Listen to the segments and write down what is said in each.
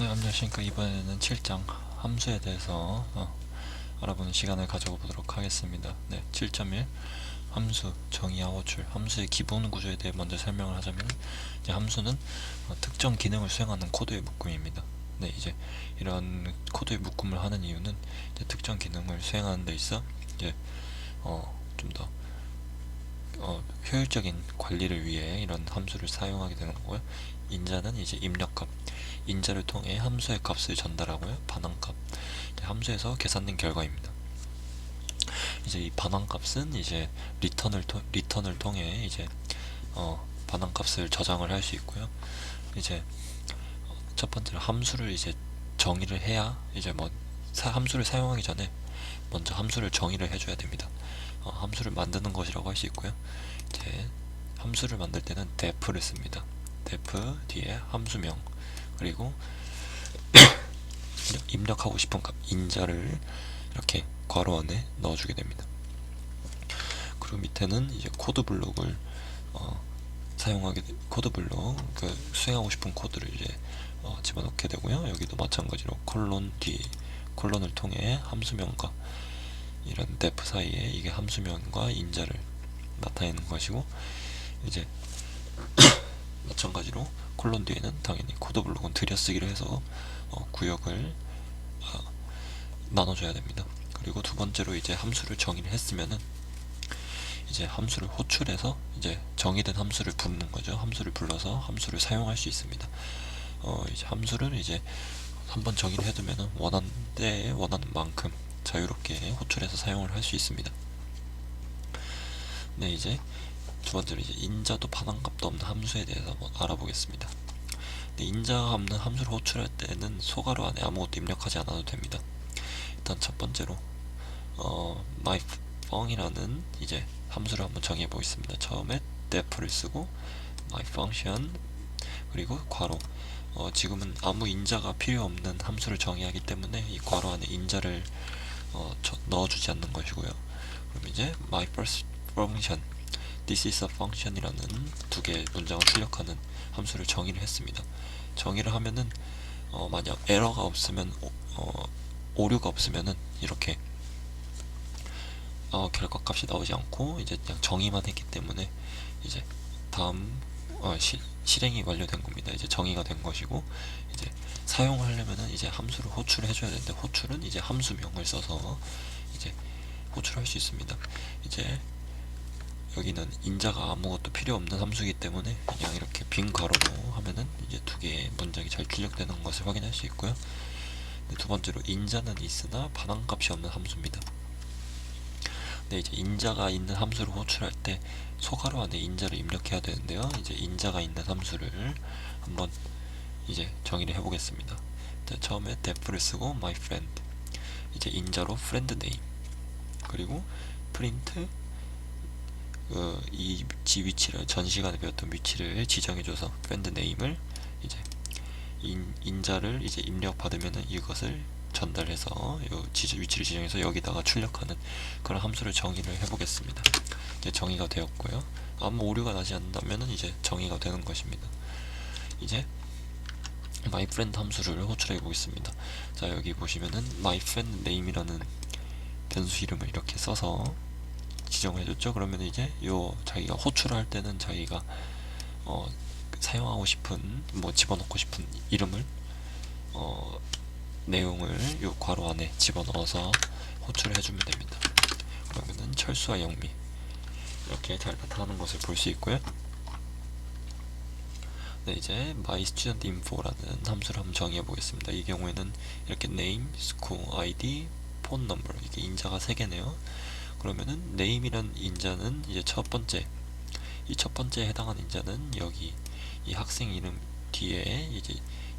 네, 안녕하십니까. 이번에는 7장 함수에 대해서 어, 알아보는 시간을 가져보도록 하겠습니다. 네, 7.1 함수, 정의와 호출, 함수의 기본 구조에 대해 먼저 설명을 하자면 이제 함수는 어, 특정 기능을 수행하는 코드의 묶음입니다. 네, 이제 이런 코드의 묶음을 하는 이유는 특정 기능을 수행하는 데 있어 이제 어, 좀더 어, 효율적인 관리를 위해 이런 함수를 사용하게 되는 거고요. 인자는 이제 입력값, 인자를 통해 함수의 값을 전달하고요. 반환값, 함수에서 계산된 결과입니다. 이제 이 반환값은 이제 리턴을 통 리턴을 통해 이제 어, 반환값을 저장을 할 수 있고요. 이제 어, 첫 번째로 함수를 이제 정의를 해야 이제 뭐 사- 함수를 사용하기 전에 먼저 함수를 정의를 해줘야 됩니다. 어, 함수를 만드는 것이라고 할 수 있고요. 이제 함수를 만들 때는 def를 씁니다. def 뒤에 함수명 그리고 입력하고 싶은 값 인자를 이렇게 괄호 안에 넣어주게 됩니다. 그리고 밑에는 이제 코드 블록을 어, 사용하게 돼- 코드 블록 그 수행하고 싶은 코드를 이제 어, 집어넣게 되고요. 여기도 마찬가지로 콜론 뒤 콜론을 통해 함수명과 이런 def 사이에 이게 함수명과 인자를 나타내는 것이고 이제 마찬가지로 콜론 뒤에는 당연히 코드 블록은 들여쓰기로 해서 어, 구역을 어, 나눠줘야 됩니다. 그리고 두 번째로 이제 함수를 정의를 했으면은 이제 함수를 호출해서 이제 정의된 함수를 부르는 거죠. 함수를 불러서 함수를 사용할 수 있습니다. 어, 이제 함수를 이제 한번 정의를 해두면은 원하는 때에 원하는 만큼 자유롭게 호출해서 사용을 할 수 있습니다. 네, 이제 두 번째로 이제 인자도 반환값도 없는 함수에 대해서 한번 알아보겠습니다. 네, 인자가 없는 함수를 호출할 때는 소괄호 안에 아무것도 입력하지 않아도 됩니다. 일단 첫 번째로 어, myFung이라는 이제 함수를 한번 정의해 보겠습니다. 처음에 def를 쓰고 myFunction 그리고 괄호 어, 지금은 아무 인자가 필요 없는 함수를 정의하기 때문에 이 괄호 안에 인자를 어, 저- 넣어주지 않는 것이고요. 그럼 이제 my first function this is a function이라는 두 개의 문장을 출력하는 함수를 정의를 했습니다. 정의를 하면은 어, 만약 에러가 없으면 오- 어, 오류가 없으면은 이렇게 어, 결과값이 나오지 않고 이제 그냥 정의만 했기 때문에 이제 다음 어, 시, 실행이 완료된 겁니다. 이제 정의가 된 것이고 이제 사용하려면은 이제 함수를 호출해 줘야 되는데 호출은 이제 함수명을 써서 이제 호출할 수 있습니다. 이제 여기는 인자가 아무것도 필요 없는 함수이기 때문에 그냥 이렇게 빈 가로로 하면은 이제 두 개의 문장이 잘 출력되는 것을 확인할 수 있고요. 네, 두 번째로 인자는 있으나 반환값이 없는 함수입니다. 네, 이제 인자가 있는 함수를 호출할 때 소괄호 안에 인자를 입력해야 되는데요. 이제 인자가 있는 함수를 한번 이제 정의를 해보겠습니다. 자, 처음에 def를 쓰고 my friend 이제 인자로 friend name 그리고 print 그, 이 지 위치를 전 시간에 배웠던 위치를 지정해줘서 friend name을 이제 인, 인자를 이제 입력 받으면은 이것을 전달해서 요 지, 위치를 지정해서 여기다가 출력하는 그런 함수를 정의를 해보겠습니다. 이제 정의가 되었고요. 아무 오류가 나지 않는다면은 이제 정의가 되는 것입니다. 이제 my friend 함수를 호출해 보겠습니다. 자 여기 보시면은 my friend name이라는 변수 이름을 이렇게 써서 지정해줬죠. 그러면 이제 요 자기가 호출할 때는 자기가 어, 사용하고 싶은 뭐 집어넣고 싶은 이름을 어, 내용을 요 괄호 안에 집어넣어서 호출을 해주면 됩니다. 그러면은 철수와 영미 이렇게 잘 나타나는 것을 볼 수 있고요. 네, 이제 my student info라는 함수를 한번 정의해 보겠습니다. 이 경우에는 이렇게 name, school, id, phone number 이게 인자가 세 개네요. 그러면은 name이란 인자는 이제 첫 번째 이 첫 번째에 해당하는 인자는 여기 이 학생 이름 뒤에 이제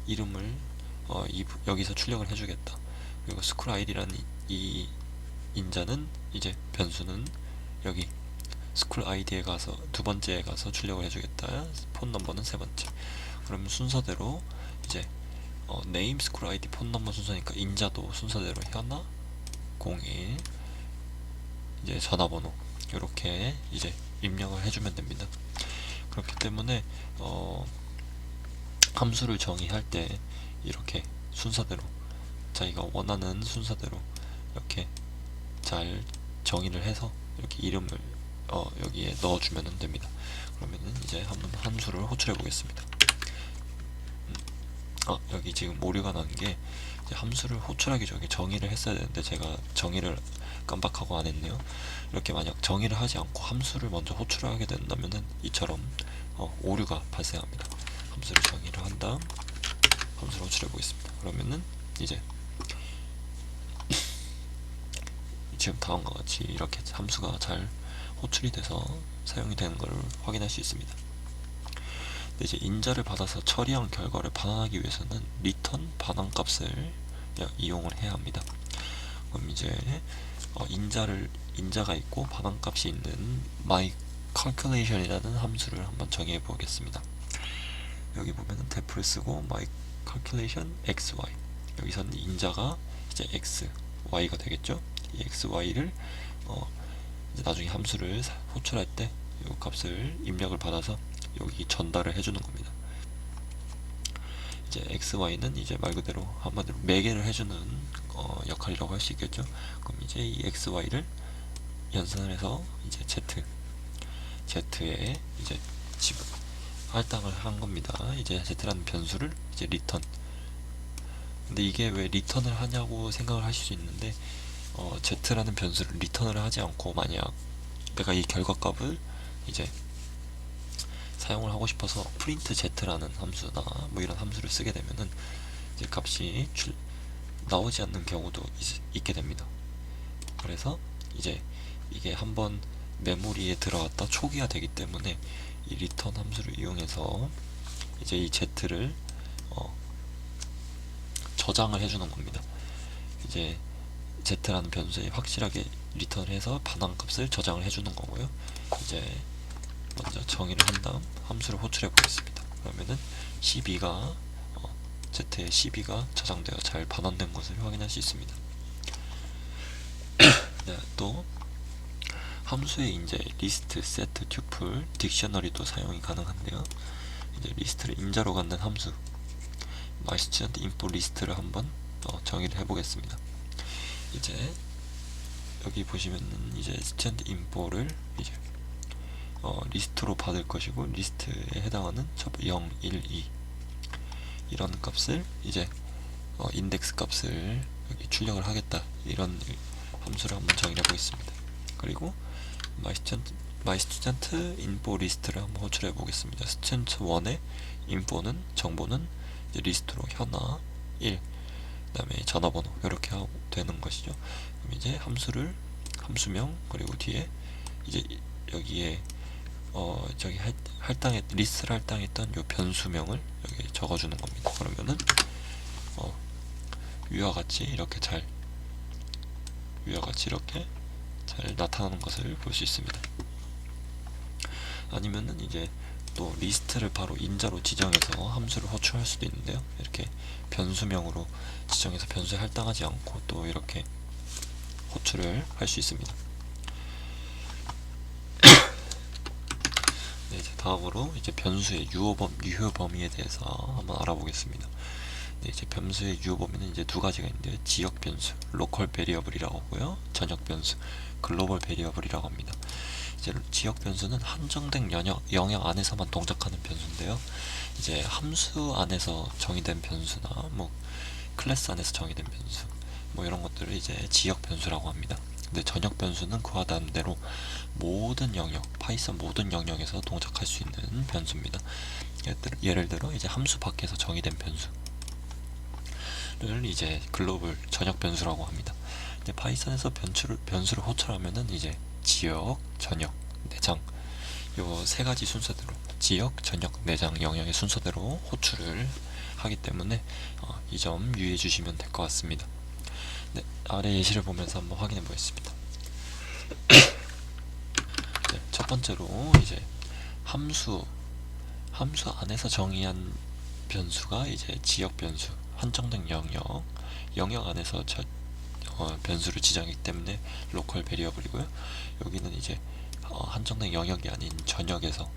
이름을 어, 이, 부- 여기서 출력을 해주겠다. 그리고 school id라는 이, 이 인자는 이제 변수는 여기 스쿨 아이디에 가서 두 번째에 가서 출력을 해주겠다. 폰 넘버는 세 번째. 그러면 순서대로 이제 어, 네임 스쿨 아이디 폰 넘버 순서니까 인자도 순서대로 현아 01 이제 전화번호 이렇게 이제 입력을 해주면 됩니다. 그렇기 때문에 어, 함수를 정의할 때 이렇게 순서대로 자기가 원하는 순서대로 이렇게 잘 정의를 해서 이렇게 이름을 어, 여기에 넣어주면 됩니다. 그러면은 이제 한번 함수를 호출해 보겠습니다. 음, 아 여기 지금 오류가 난 게 함수를 호출하기 전에 정의를 했어야 되는데 제가 정의를 깜빡하고 안 했네요. 이렇게 만약 정의를 하지 않고 함수를 먼저 호출하게 된다면은 이처럼 어, 오류가 발생합니다. 함수를 정의를 한 다음 함수를 호출해 보겠습니다. 그러면은 이제 지금 다음과 같이 이렇게 함수가 잘 호출이 돼서 사용이 되는 것을 확인할 수 있습니다. 이제 인자를 받아서 처리한 결과를 반환하기 위해서는 return 반환 값을 이용을 해야 합니다. 그럼 이제 어, 인자를 인자가 있고 반환값이 있는 my calculation이라는 함수를 한번 정의해 보겠습니다. 여기 보면은 def를 쓰고 my calculation xy 여기서는 인자가 이제 x, y가 되겠죠. 이 x, y를 어, 나중에 함수를 사- 호출할 때 이 값을 입력을 받아서 여기 전달을 해주는 겁니다. 이제 x, y는 이제 말 그대로 한마디로 매개를 해주는 어, 역할이라고 할 수 있겠죠. 그럼 이제 이 x, y를 연산을 해서 이제 z, z에 이제 집 할당을 한 겁니다. 이제 z라는 변수를 이제 리턴. 근데 이게 왜 리턴을 하냐고 생각을 하실 수 있는데 어, z라는 변수를 리턴을 하지 않고 만약 내가 이 결과값을 이제 사용을 하고 싶어서 print z라는 함수나 뭐 이런 함수를 쓰게 되면은 이제 값이 줄, 나오지 않는 경우도 있, 게 됩니다. 그래서 이제 이게 한번 메모리에 들어갔다 초기화 되기 때문에 이 return 함수를 이용해서 이제 이 z를 어, 저장을 해주는 겁니다. 이제 z라는 변수에 확실하게 리턴을 해서 반환값을 저장을 해주는 거고요. 이제 먼저 정의를 한 다음 함수를 호출해 보겠습니다. 그러면은 12가 어, z의 12가 저장되어 잘 반환된 것을 확인할 수 있습니다. 네, 또 함수에 이제 리스트, 세트, 튜플, 딕셔너리도 사용이 가능한데요. 이제 리스트를 인자로 갖는 함수 마이스튜던트 인포 리스트를 한번 어, 정의를 해보겠습니다. 이제 여기 보시면은 이제 스튜던트 인포를 이제 어, 리스트로 받을 것이고 리스트에 해당하는 첫 0, 1, 2 이런 값을 이제 어, 인덱스 값을 여기 출력을 하겠다 이런 함수를 한번 정의해 보겠습니다. 그리고 마이스튜던트 마이스튜던트 인포 리스트를 한번 호출해 보겠습니다. 스튜던트 1의 인포는 정보는 리스트로 현아 1 그다음에 전화번호 이렇게 하고 되는 것이죠. 그럼 이제 함수를 함수명 그리고 뒤에 이제 여기에 어 저기 할, 할당했 리스트를 할당했던 요 변수명을 여기 적어주는 겁니다. 그러면은 어 위와 같이 이렇게 잘 위와 같이 이렇게 잘 나타나는 것을 볼 수 있습니다. 아니면은 이제 또 리스트를 바로 인자로 지정해서 함수를 호출할 수도 있는데요. 이렇게 변수명으로 지정해서 변수에 할당하지 않고 또 이렇게 호출을 할 수 있습니다. 네, 이제 다음으로 이제 변수의 유효 범 유효 범위에 대해서 한번 알아보겠습니다. 네, 이제 변수의 유효 범위는 이제 두 가지가 있는데요. 지역 변수, 로컬 베리어블이라고 하고요. 전역 변수, 글로벌 베리어블이라고 합니다. 이제 지역 변수는 한정된 영역, 영역 안에서만 동작하는 변수인데요. 이제 함수 안에서 정의된 변수나 뭐 클래스 안에서 정의된 변수 뭐 이런 것들을 이제 지역 변수라고 합니다. 근데 전역 변수는 그와 다름대로 모든 영역, 파이썬 모든 영역에서 동작할 수 있는 변수입니다. 예를 들어, 이제 함수 밖에서 정의된 변수를 이제 글로벌 전역 변수라고 합니다. 근데 파이썬에서 변수를 변수를 호출하면은 이제 지역, 전역, 내장 요 세 가지 순서대로 지역, 전역, 내장 영역의 순서대로 호출을 하기 때문에 어, 이점 유의해 주시면 될 것 같습니다. 네, 아래 예시를 보면서 한번 확인해 보겠습니다. 네, 첫 번째로 이제 함수 함수 안에서 정의한 변수가 이제 지역 변수, 한정된 영역, 영역 안에서 저, 어, 변수를 지정하기 때문에 로컬 베리어블이고요. 여기는 이제 어, 한정된 영역이 아닌 전역에서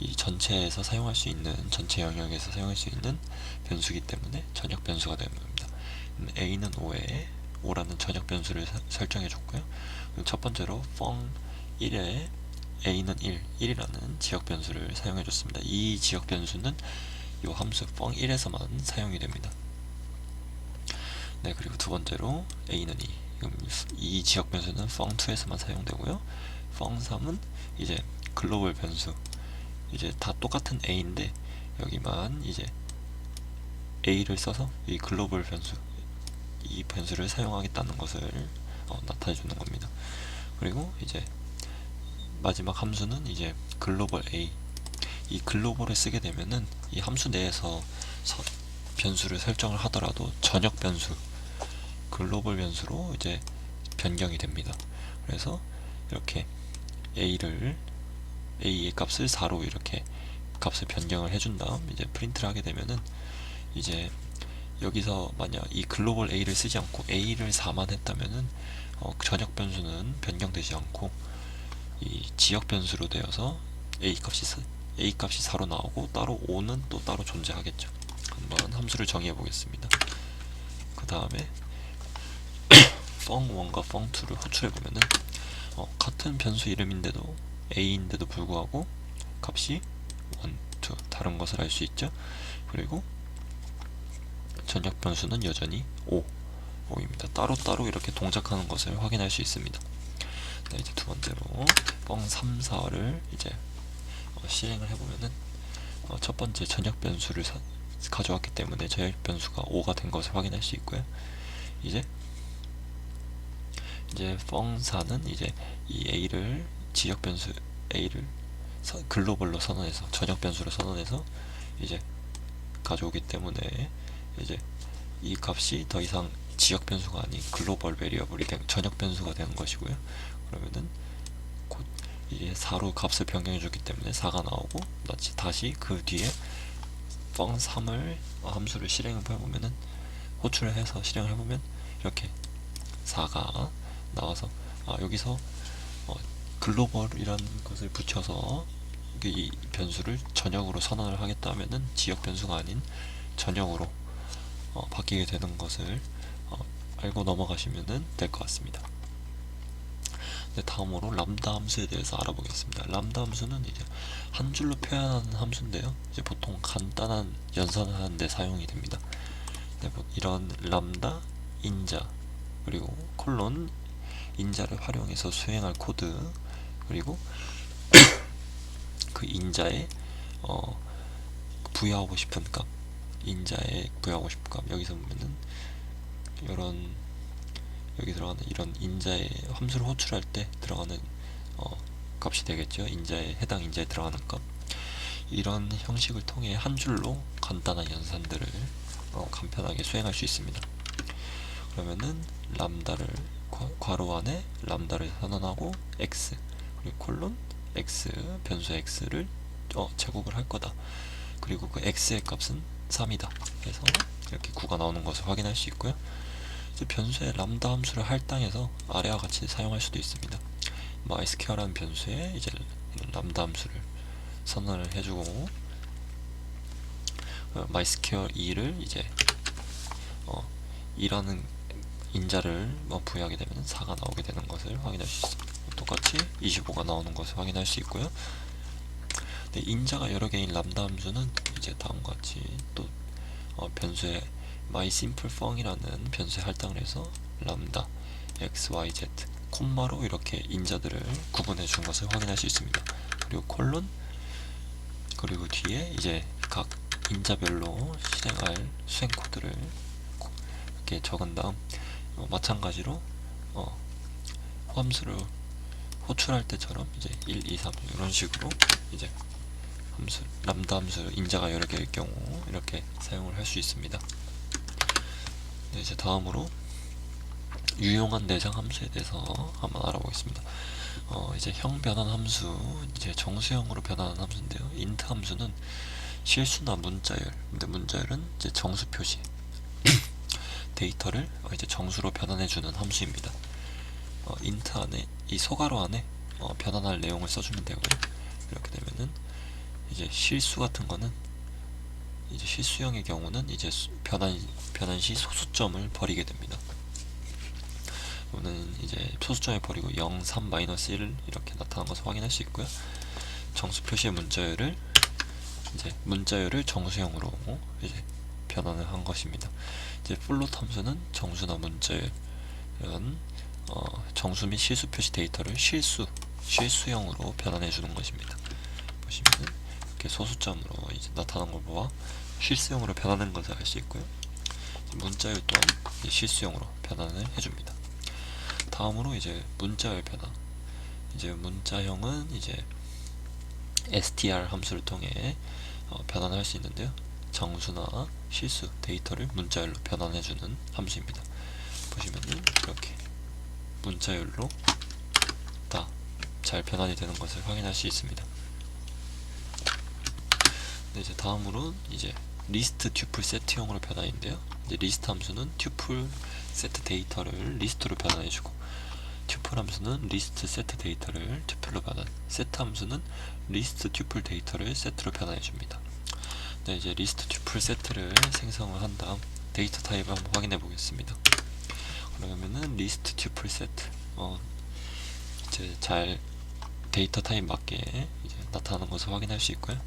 이 전체에서 사용할 수 있는 전체 영역에서 사용할 수 있는 변수기 때문에 전역 변수가 되는 겁니다. 음, a는 5에 5라는 전역 변수를 사- 설정해 줬고요. 첫 번째로 펑 1에 a는 1, 1이라는 지역 변수를 사용해 줬습니다. 이 지역 변수는 이 함수 펑 1에서만 사용이 됩니다. 네, 그리고 두 번째로 a는 2. 그럼 이 지역 변수는 펑 2에서만 사용되고요. 펑 3은 이제 글로벌 변수. 이제 다 똑같은 a인데 여기만 이제 a를 써서 이 글로벌 변수 이 변수를 사용하겠다는 것을 어, 나타내 주는 겁니다. 그리고 이제 마지막 함수는 이제 글로벌 a 이 글로벌을 쓰게 되면은 이 함수 내에서 서- 변수를 설정을 하더라도 전역 변수 글로벌 변수로 이제 변경이 됩니다. 그래서 이렇게 a를 a의 값을 4로 이렇게 값을 변경을 해준 다음 이제 프린트를 하게 되면은 이제 여기서 만약 이 글로벌 a를 쓰지 않고 a를 4만 했다면은 어, 전역 변수는 변경되지 않고 이 지역 변수로 되어서 a 값이 사- a 값이 4로 나오고 따로 5는 또 따로 존재하겠죠. 한번 함수를 정의해 보겠습니다. 그 다음에 펑1과 펑2를 호출해 보면은 어, 같은 변수 이름인데도 a인데도 불구하고 값이 1, 2 다른 것을 알 수 있죠. 그리고 전역 변수는 여전히 5, 5입니다. 따로따로 이렇게 동작하는 것을 확인할 수 있습니다. 네, 이제 두 번째로 뻥 3, 4를 이제 어, 실행을 해보면은 어, 첫 번째 전역 변수를 사- 가져왔기 때문에 전역 변수가 5가 된 것을 확인할 수 있고요. 이제 이제 펑 4는 이제 이 a를 지역 변수 a를 서- 글로벌로 선언해서 전역 변수로 선언해서 이제 가져오기 때문에 이제 이 값이 더 이상 지역 변수가 아닌 글로벌 베리어블이 된 전역 변수가 되는 것이고요. 그러면은 곧 이제 4로 값을 변경해 주기 때문에 4가 나오고 다시 그 뒤에 펑 3을 함수를 실행을 해보면은 호출을 해서 실행을 해보면 이렇게 4가 나와서 아 여기서 어, 글로벌이라는 것을 붙여서 이게 이 변수를 전역으로 선언을 하겠다면은 지역 변수가 아닌 전역으로 어, 바뀌게 되는 것을 어, 알고 넘어가시면 될 것 같습니다. 네, 다음으로 람다 함수에 대해서 알아보겠습니다. 람다 함수는 이제 한 줄로 표현하는 함수인데요. 이제 보통 간단한 연산을 하는데 사용이 됩니다. 네, 뭐 이런 람다, 인자, 그리고 콜론, 인자를 활용해서 수행할 코드, 그리고 그 인자에 어, 부여하고 싶은 값, 인자에 부여하고 싶은 값 여기서 보면은 이런 여기 들어가는 이런 인자의 함수를 호출할 때 들어가는 어, 값이 되겠죠. 인자에 해당 인자에 들어가는 값. 이런 형식을 통해 한 줄로 간단한 연산들을 어, 간편하게 수행할 수 있습니다. 그러면은 람다를 괄- 괄호 안에 람다를 선언하고 x 그리고 콜론 x 변수 x를 어, 제곱을 할 거다. 그리고 그 x의 값은 3이다. 그래서 이렇게 9가 나오는 것을 확인할 수 있고요. 이제 변수의 람다 함수를 할당해서 아래와 같이 사용할 수도 있습니다. mysql라는 변수에 이제 람다 함수를 선언을 해주고 어, mysql 2를 이제 어, 2라는 인자를 뭐 부여하게 되면 4가 나오게 되는 것을 확인할 수 있습니다. 똑같이 25가 나오는 것을 확인할 수 있고요. 네, 인자가 여러 개인 람다 함수는 이제 다음과 같이 또 어, 변수의 mySimpleFung이라는 변수에 할당을 해서 람다, x, y, z, 콤마로 이렇게 인자들을 구분해 준 것을 확인할 수 있습니다. 그리고 콜론 그리고 뒤에 이제 각 인자별로 실행할 수행 코드를 고- 이렇게 적은 다음 어, 마찬가지로 어, 함수를 호출할 때처럼 이제 1, 2, 3 이런 식으로 이제 함수 람다 함수 인자가 여러 개일 경우 이렇게 사용을 할 수 있습니다. 네, 이제 다음으로 유용한 내장 함수에 대해서 한번 알아보겠습니다. 어, 이제 형 변환 함수, 이제 정수형으로 변환하는 함수인데요. int 함수는 실수나 문자열, 근데 문자열은 이제 정수 표시, 데이터를 어, 이제 정수로 변환해주는 함수입니다. 어, int 안에 이 소괄호 안에 어, 변환할 내용을 써주면 되고요. 이렇게 되면은 이제 실수 같은 거는 이제 실수형의 경우는 이제 수- 변환 변환 시 소수점을 버리게 됩니다. 이거는 이제 소수점을 버리고 0, 3, 마이너스 1 이렇게 나타난 것을 확인할 수 있고요. 정수 표시의 문자열을 이제 문자열을 정수형으로 이제 변환을 한 것입니다. 이제 플롯 함수는 정수나 문자열 이런 어, 정수 및 실수 표시 데이터를 실수 실수형으로 변환해 주는 것입니다. 보시면은 이렇게 소수점으로 이제 나타난 걸 보아 실수형으로 변하는 것을 알 수 있고요. 문자열 또한 실수형으로 변환을 해줍니다. 다음으로 이제 문자열 변화. 이제 문자형은 이제 str 함수를 통해 어, 변환할 수 있는데요. 정수나 실수 데이터를 문자열로 변환해주는 함수입니다. 보시면은 이렇게 문자열로 다 잘 변환이 되는 것을 확인할 수 있습니다. 네, 이제 다음으로 이제 리스트 튜플 세트형으로 변환인데요. 이제 리스트 함수는 튜플 세트 데이터를 리스트로 변환해주고 튜플 함수는 리스트 세트 데이터를 튜플로 변환, 세트 함수는 리스트 튜플 데이터를 세트로 변환해줍니다. 네, 이제 리스트 튜플 세트를 생성을 한 다음 데이터 타입을 한번 확인해 보겠습니다. 그러면은 리스트 튜플 세트, 어, 이제 잘 데이터 타입 맞게 이제 나타나는 것을 확인할 수 있고요.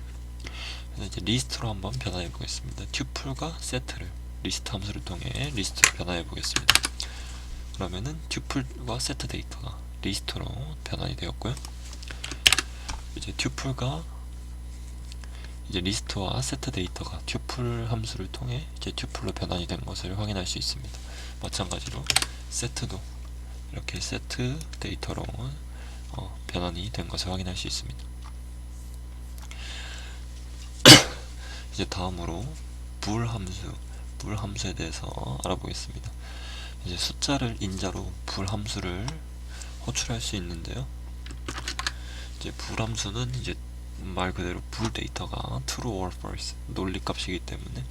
이제 리스트로 한번 변환해 보겠습니다. 튜플과 세트를 리스트 함수를 통해 리스트로 변환해 보겠습니다. 그러면은 튜플과 세트 데이터가 리스트로 변환이 되었고요. 이제 튜플과 이제 리스트와 세트 데이터가 튜플 함수를 통해 이제 튜플로 변환이 된 것을 확인할 수 있습니다. 마찬가지로 세트도 이렇게 세트 데이터로 어, 변환이 된 것을 확인할 수 있습니다. 이제 다음으로 불 함수, 불 함수에 대해서 알아보겠습니다. 이제 숫자를 인자로 불 함수를 호출할 수 있는데요. 이제 불 함수는 이제 말 그대로 불 데이터가 true or false 논리 값이기 때문에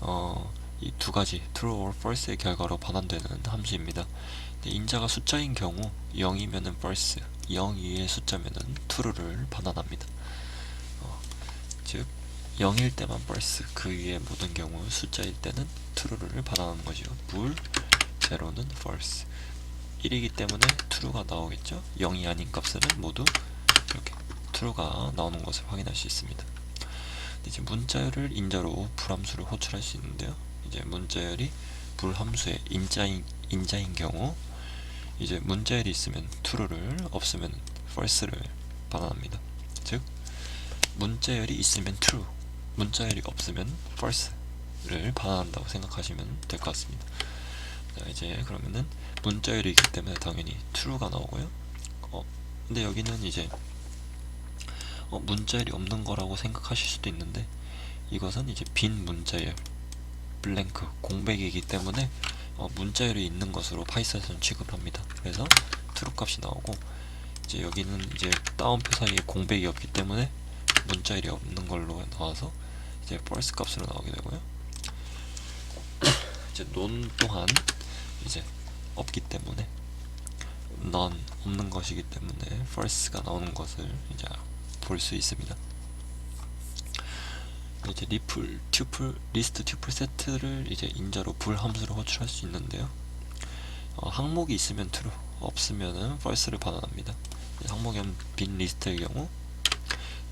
어, 이 두 가지 true or false의 결과로 반환되는 함수입니다. 인자가 숫자인 경우 0이면은 false, 0 이의 숫자면은 true를 반환합니다. 어, 즉 0일 때만 false, 그 위의 모든 경우 숫자일 때는 true를 반환하는 것이요. 불, 제로는 false. 1이기 때문에 true가 나오겠죠. 0이 아닌 값은 모두 이렇게 true가 나오는 것을 확인할 수 있습니다. 이제 문자열을 인자로 불함수를 호출할 수 있는데요. 이제 문자열이 불함수의 인자인 인자인 경우 이제 문자열이 있으면 true를 없으면 false를 반환합니다. 즉 문자열이 있으면 true, 문자열이 없으면 false를 반환한다고 생각하시면 될 것 같습니다. 자, 이제 그러면은 문자열이 있기 때문에 당연히 true가 나오고요. 어, 근데 여기는 이제 어, 문자열이 없는 거라고 생각하실 수도 있는데 이것은 이제 빈 문자열 블랭크 공백이기 때문에 어, 문자열이 있는 것으로 파이썬에서는 취급을 합니다. 그래서 true 값이 나오고 이제 여기는 이제 다운표 사이에 공백이 없기 때문에 문자열이 없는 걸로 나와서 이제 false 값으로 나오게 되고요. 이제 논 또한 이제 없기 때문에 none 없는 것이기 때문에 false가 나오는 것을 이제 볼 수 있습니다. 이제 리플, 튜플, 리스트 튜플 세트를 이제 인자로 불 함수로 호출할 수 있는데요. 어, 항목이 있으면 true, 없으면은 false를 반환합니다. 항목이 빈 리스트의 경우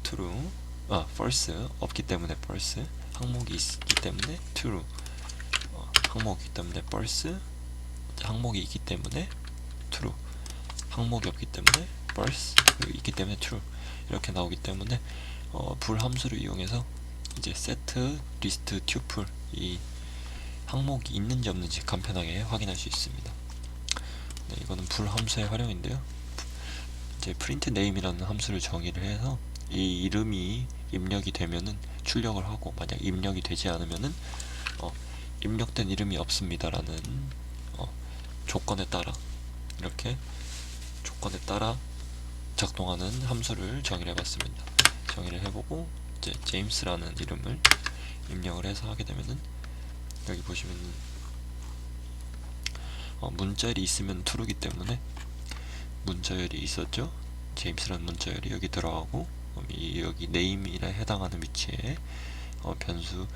true, 아 false 없기 때문에 false, 항목이 있기 때문에 true, 어, 항목이 있기 때문에 false, 항목이 있기 때문에 true, 항목이 없기 때문에 false, 있기 때문에 true. 이렇게 나오기 때문에 어, 불 함수를 이용해서 이제 세트, 리스트, 튜플 이 항목이 있는지 없는지 간편하게 확인할 수 있습니다. 네, 이거는 불 함수의 활용인데요. 이제 print name이라는 함수를 정의를 해서 이 이름이 입력이 되면은 출력을 하고 만약 입력이 되지 않으면은 어, 입력된 이름이 없습니다라는 어, 조건에 따라 이렇게 조건에 따라 작동하는 함수를 정의를 해봤습니다. 정의를 해보고 이제 제임스라는 이름을 입력을 해서 하게 되면은 여기 보시면은 어, 문자열이 있으면 true이기 때문에 문자열이 있었죠. 제임스라는 문자열이 여기 들어가고 여기 네임이에 해당하는 위치에 어, 변수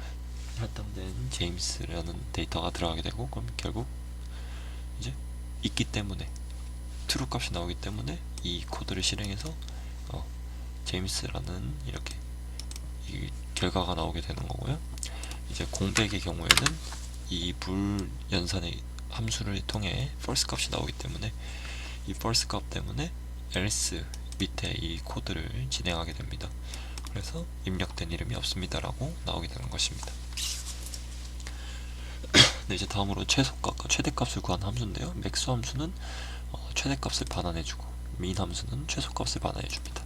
할당된 제임스라는 데이터가 들어가게 되고 그럼 결국 이제 있기 때문에 true 값이 나오기 때문에 이 코드를 실행해서 어, 제임스라는 이렇게 이 결과가 나오게 되는 거고요. 이제 공백의 경우에는 이불 연산의 함수를 통해 false 값이 나오기 때문에 이 false 값 때문에 else 밑에 이 코드를 진행하게 됩니다. 그래서 입력된 이름이 없습니다라고 나오게 되는 것입니다. 네, 이제 다음으로 최소값과 최대값을 구하는 함수인데요. 맥스 함수는 어, 최대값을 반환해주고 민 함수는 최소값을 반환해줍니다.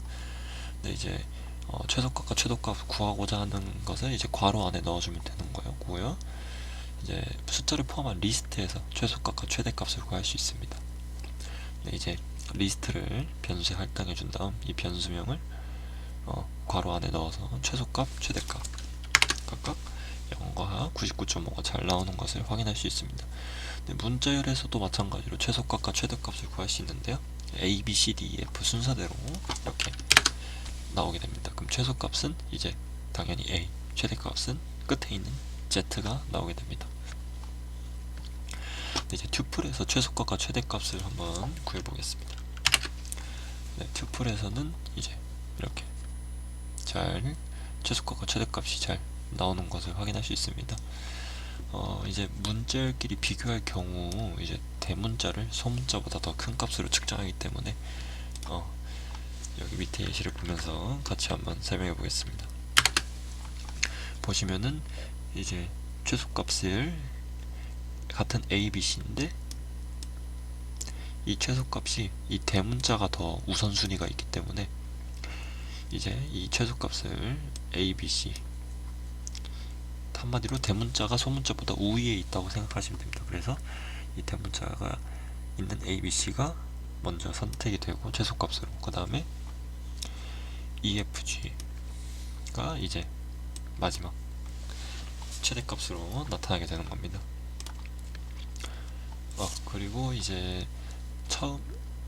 네, 이제 어, 최소값과 최소값 구하고자 하는 것을 이제 괄호 안에 넣어주면 되는 거예요. 고요. 이제 숫자를 포함한 리스트에서 최소값과 최대값을 구할 수 있습니다. 네, 이제 리스트를 변수에 할당해 준 다음 이 변수명을 어, 괄호 안에 넣어서 최소값, 최대값 각각 0과 99.5가 잘 나오는 것을 확인할 수 있습니다. 네, 문자열에서도 마찬가지로 최소값과 최대값을 구할 수 있는데요. A, B, C, D, E, F 순서대로 이렇게 나오게 됩니다. 그럼 최소값은 이제 당연히 A, 최대값은 끝에 있는 Z가 나오게 됩니다. 네, 이제 튜플에서 최소값과 최대값을 한번 구해보겠습니다. 네, 튜플에서는 이제 이렇게 잘 최소값과 최대값이 잘 나오는 것을 확인할 수 있습니다. 어, 이제 문자열끼리 비교할 경우 이제 대문자를 소문자보다 더 큰 값으로 측정하기 때문에 어, 여기 밑에 예시를 보면서 같이 한번 설명해 보겠습니다. 보시면은 이제 최소값을 같은 A, B, C인데 이 최소값이 이 대문자가 더 우선순위가 있기 때문에 이제 이 최소값을 A, B, C 한마디로 대문자가 소문자보다 우위에 있다고 생각하시면 됩니다. 그래서 이 대문자가 있는 A, B, C가 먼저 선택이 되고 최소값으로 그 다음에 E, F, G가 이제 마지막 최대값으로 나타나게 되는 겁니다. 어, 그리고 이제 처음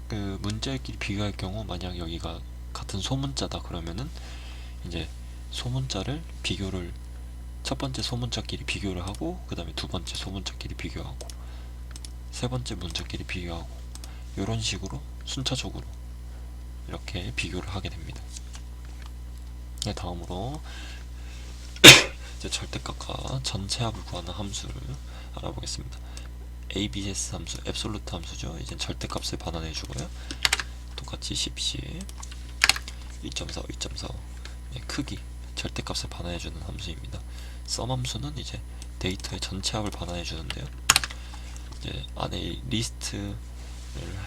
그 문자끼리 비교할 경우 만약 여기가 같은 소문자다 그러면은 이제 소문자를 비교를 첫 번째 소문자끼리 비교를 하고 그 다음에 두 번째 소문자끼리 비교하고 세 번째 문자끼리 비교하고 이런 식으로 순차적으로 이렇게 비교를 하게 됩니다. 네, 다음으로 이제 절대값과 전체합을 구하는 함수를 알아보겠습니다. ABS 함수, 앱솔루트 함수죠. 이제 절대값을 반환해 주고요. 똑같이 10씩 2.4, 2.4 네, 크기 절대값을 반환해 주는 함수입니다. 썸 함수는 이제 데이터의 전체 합을 반환해 주는데요. 이제 안에 이 리스트를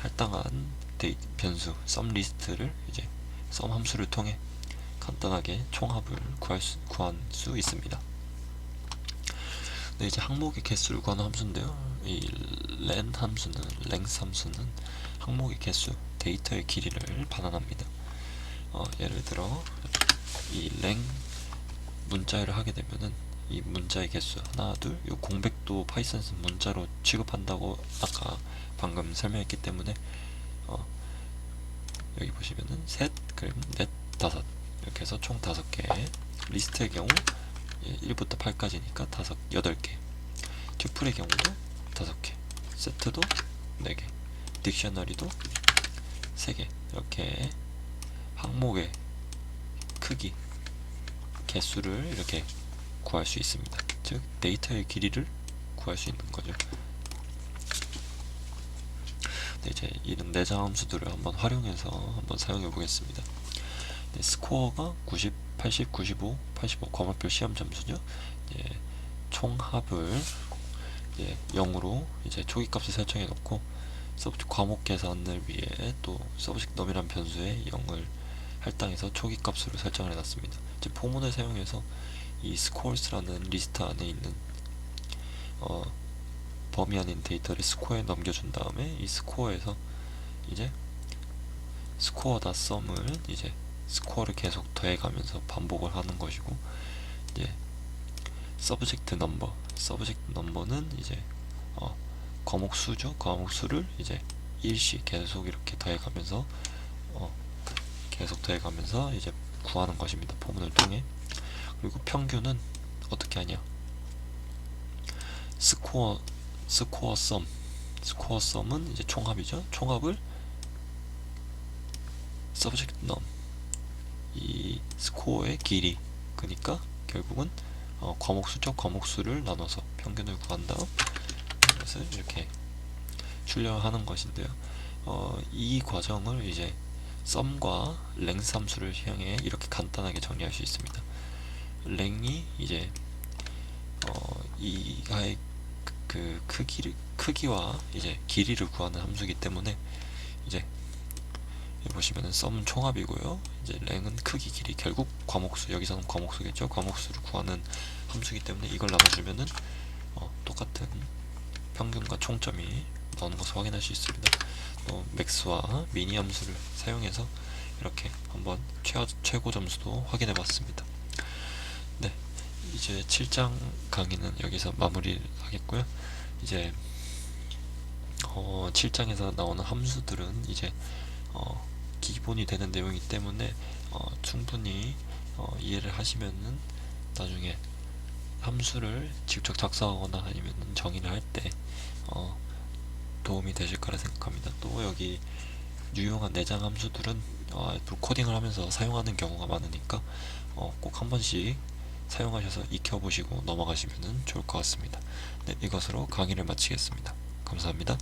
할당한 데이, 변수 썸 리스트를 이제 썸 함수를 통해 간단하게 총합을 구할 수, 구할 수 있습니다. 네, 이제 항목의 개수를 구하는 함수인데요. 이 len 함수는 length 함수는 항목의 개수, 데이터의 길이를 반환합니다. 어, 예를 들어 이 len 문자를 하게 되면은 이 문자의 개수 하나 둘, 이 공백도 파이썬에서 문자로 취급한다고 아까 방금 설명했기 때문에 어, 여기 보시면은 셋, 그럼 넷, 다섯 이렇게 해서 총 다섯 개 리스트의 경우 1부터 8까지니까 다섯, 여덟 개 튜플의 경우도 다섯 개 세트도 네개 딕셔너리도 세개 이렇게 항목의 크기 개수를 이렇게 구할 수 있습니다. 즉 데이터의 길이를 구할 수 있는 거죠. 네, 이제 이런 내장 함수들을 한번 활용해서 한번 사용해 보겠습니다. 네, 스코어가 90, 80, 95, 85 과목별 시험 점수죠. 예, 총합을 예, 0으로 이제 초기값을 설정해 놓고 서브젝트 과목 계산을 위해 또 서브젝트 넘이란 변수에 0을 할당해서 초기값으로 설정을 해놨습니다. 이제 포문을 사용해서 이 scores라는 리스트 안에 있는 어, 범위 있는 데이터를 스코어에 넘겨준 다음에 이 스코어에서 이제 스코어다 썸을 이제 스코어를 계속 더해가면서 반복을 하는 것이고 이제 서브젝트 넘버 서브젝트 넘버는 이제 어, 과목 수죠 과목 수를 이제 일씩 계속 이렇게 더해가면서 어, 계속 더해가면서 이제 구하는 것입니다. 포문을 통해. 그리고 평균은 어떻게 하냐? 스코어 스코어 썸 스코어 썸은 이제 총합이죠. 총합을 subject num 이 스코어의 길이 그러니까 결국은 어, 과목수죠. 과목수를 나눠서 평균을 구한 다음 이것을 이렇게 출력하는 것인데요. 어, 이 과정을 이제 썸과 랭스 함수를 향해 이렇게 간단하게 정리할 수 있습니다. 랭이 이제 어, 이가의 그, 그 크기를 크기와 이제 길이를 구하는 함수이기 때문에 이제 보시면은 썸은 총합이고요. 이제 랭은 크기, 길이 결국 과목수 여기서는 과목수겠죠. 과목수를 구하는 함수이기 때문에 이걸 나눠주면은 어, 똑같은 평균과 총점이 나오는 것을 확인할 수 있습니다. 또 맥스와 미니 함수를 사용해서 이렇게 한번 최하, 최고 점수도 확인해 봤습니다. 네, 이제 7장 강의는 여기서 마무리를 하겠고요. 이제 어, 7장에서 나오는 함수들은 이제 어, 기본이 되는 내용이기 때문에 어, 충분히 어, 이해를 하시면은 나중에 함수를 직접 작성하거나 아니면 정의를 할때 어, 도움이 되실 거라 생각합니다. 또 여기 유용한 내장 함수들은 어, 또 코딩을 하면서 사용하는 경우가 많으니까 어, 꼭 한 번씩 사용하셔서 익혀보시고 넘어가시면 좋을 것 같습니다. 네, 이것으로 강의를 마치겠습니다. 감사합니다.